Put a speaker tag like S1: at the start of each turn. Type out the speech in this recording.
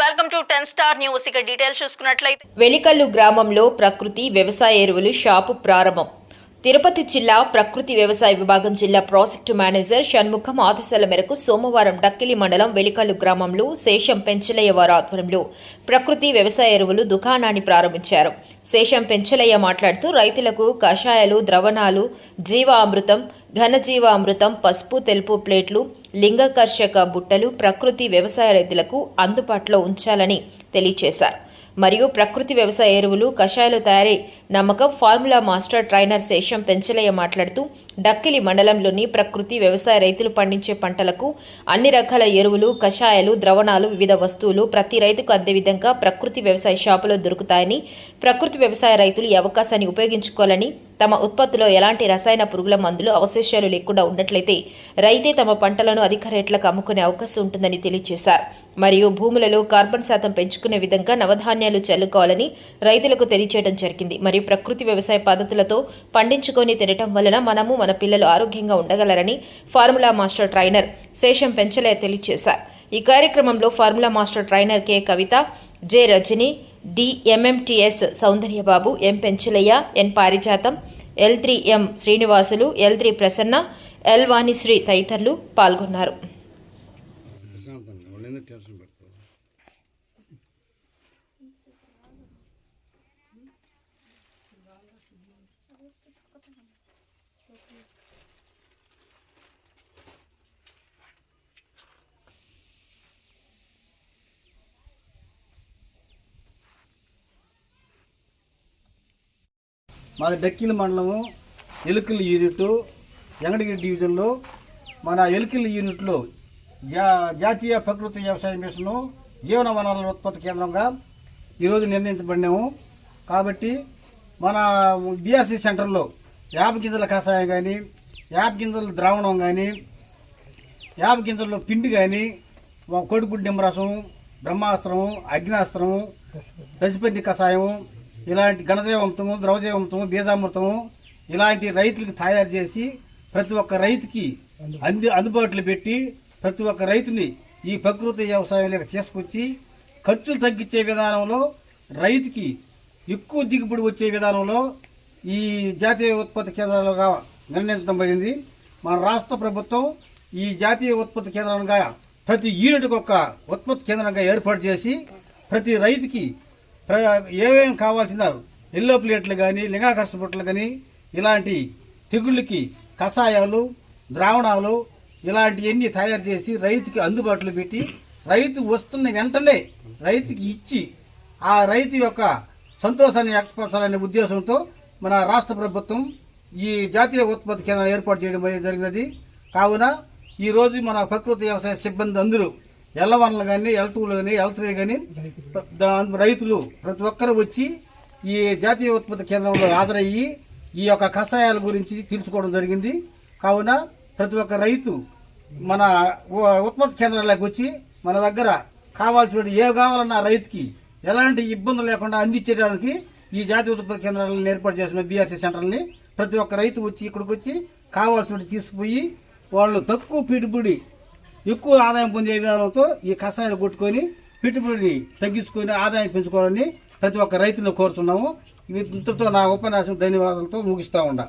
S1: Welcome to ten star news. ఇక details చూసుకున్నట్లయితే
S2: వెలికల్లు గ్రామంలో ప్రకృతి వ్యవసాయ ఎరువులు షాపు ప్రారంభం. తిరుపతి జిల్లా ప్రకృతి వ్యవసాయ విభాగం జిల్లా ప్రాజెక్టు మేనేజర్ షణ్ముఖం ఆదేశాల మేరకు సోమవారం డక్కిలి మండలం వెలికల్లు గ్రామంలో శేషం పెంచలయ్య వారి ఆధ్వర్యంలో ప్రకృతి వ్యవసాయ ఎరువులు దుకాణాన్ని ప్రారంభించారు. శేషం పెంచలయ్య మాట్లాడుతూ రైతులకు కషాయాలు ద్రవణాలు జీవామృతం ఘనజీవామృతం పసుపు తెలుపు ప్లేట్లు లింగకర్షక బుట్టలు ప్రకృతి వ్యవసాయ రైతులకు అందుబాటులో ఉంచాలని తెలియజేశారు మరియు ప్రకృతి వ్యవసాయ ఎరువులు కషాయాలు తయారీ నమ్మకం ఫార్ములా మాస్టర్ ట్రైనర్ శేషం పెంచలయ్య మాట్లాడుతూ డక్కిలి మండలంలోని ప్రకృతి వ్యవసాయ రైతులు పండించే పంటలకు అన్ని రకాల ఎరువులు కషాయాలు ద్రవణాలు వివిధ వస్తువులు ప్రతి రైతుకు అందే విధంగా ప్రకృతి వ్యవసాయ షాపులో దొరుకుతాయని ప్రకృతి వ్యవసాయ రైతులు ఈ అవకాశాన్ని ఉపయోగించుకోవాలని తమ ఉత్పత్తిలో ఎలాంటి రసాయన పురుగుల మందులు అవశేషాలు లేకుండా ఉన్నట్లయితే రైతే తమ పంటలను అధిక రేట్లకు అమ్ముకునే అవకాశం ఉంటుందని తెలియజేశారు. మరియు భూములలో కార్బన్ శాతం పెంచుకునే విధంగా నవధాన్యాలు చల్లుకోవాలని రైతులకు తెలియచేయడం జరిగింది. మరియు ప్రకృతి వ్యవసాయ పద్ధతులతో పండించుకొని తినటం వలన మనము మన పిల్లలు ఆరోగ్యంగా ఉండగలరని ఫార్ములా మాస్టర్ ట్రైనర్ శేషం పెంచలే తెలియజేశారు. ఈ కార్యక్రమంలో formula master trainer K. Kavitha J. Rajani DMMTS Soundaryababu M Penchalaiah N Parijatham L three M Srinivasulu L three Prasanna L Vanisri తదితరులు పాల్గొన్నారు.
S3: మాది డక్కిలి మండలము ఎలుకల యూనిట్ ఎంగడగిరి డివిజన్లో మన ఎలుకల యూనిట్లో జా జాతీయ ప్రకృతి వ్యవసాయ మిషను జీవన వనరుల ఉత్పత్తి కేంద్రంగా ఈరోజు నిర్ణయించబడినాము. కాబట్టి మన బీఆర్సీ సెంటర్లో యాప గింజల కషాయం కానీ యాప గింజల ద్రావణం కానీ యాప గింజల్లో పిండి కానీ కోడిగుడ్డి నిమ్మరసం బ్రహ్మాస్త్రం అగ్నాస్త్రము దశపతి కషాయం ఇలాంటి ఘనజీవంతము ద్రవజీవంతము బీజామృతము ఇలాంటి రైతులకు తయారు చేసి ప్రతి ఒక్క రైతుకి అంది అందుబాటులో పెట్టి ప్రతి ఒక్క రైతుని ఈ ప్రకృతి వ్యవసాయంలోకి తీసుకొచ్చి ఖర్చులు తగ్గించే విధానంలో రైతుకి ఎక్కువ దిగుబడి వచ్చే విధానంలో ఈ జాతీయ ఉత్పత్తి కేంద్రాలుగా నిర్ణయించబడింది మన రాష్ట్ర ప్రభుత్వం ఈ జాతీయ ఉత్పత్తి కేంద్రంగా ప్రతి యూనిట్కి ఒక ఉత్పత్తి కేంద్రంగా ఏర్పాటు చేసి ప్రతి రైతుకి ఏమేమి కావాల్సిన ఎల్లో ప్లేట్లు కానీ లింగాకర్ష బుట్టలు కానీ ఇలాంటి తెగుళ్ళకి కషాయాలు ద్రావణాలు ఇలాంటివన్నీ తయారు చేసి రైతుకి అందుబాటులో పెట్టి రైతు వస్తున్న వెంటనే రైతుకి ఇచ్చి ఆ రైతు యొక్క సంతోషాన్ని వ్యక్తపరచాలనే ఉద్దేశంతో మన రాష్ట్ర ప్రభుత్వం ఈ జాతీయ ఉత్పత్తి కేంద్రాన్ని ఏర్పాటు చేయడం అనేది జరిగినది. కావున ఈరోజు మన ప్రకృతి వ్యవసాయ సిబ్బంది అందరూ ఎల్ వన్లు కానీ ఎల్ టూలు కానీ ఎల్ త్రీ కానీ రైతులు ప్రతి ఒక్కరు వచ్చి ఈ జాతీయ ఉత్పత్తి కేంద్రంలో హాజరయ్యి ఈ యొక్క కషాయాల గురించి తెలుసుకోవడం జరిగింది. కావున ప్రతి ఒక్క రైతు మన ఉత్పత్తి కేంద్రాలకు వచ్చి మన దగ్గర కావాల్సిన ఏ కావాలన్నా రైతుకి ఎలాంటి ఇబ్బందులు లేకుండా అందించడానికి ఈ జాతీయ ఉత్పత్తి కేంద్రాలను ఏర్పాటు చేసిన బీఆర్సీ సెంటర్ని ప్రతి ఒక్క రైతు వచ్చి ఇక్కడికి వచ్చి కావాల్సినవి తీసుకుపోయి వాళ్ళు తక్కువ పెట్టుబడి ఎక్కువ ఆదాయం పొందే విధానంతో ఈ కషాయాలు కొట్టుకొని పెట్టుబడిని తగ్గించుకొని ఆదాయం పెంచుకోవాలని ప్రతి ఒక్క రైతును కోరుతున్నాము. ఇంతతో నా ఉపన్యాసం ధన్యవాదాలతో ముగిస్తూ ఉండా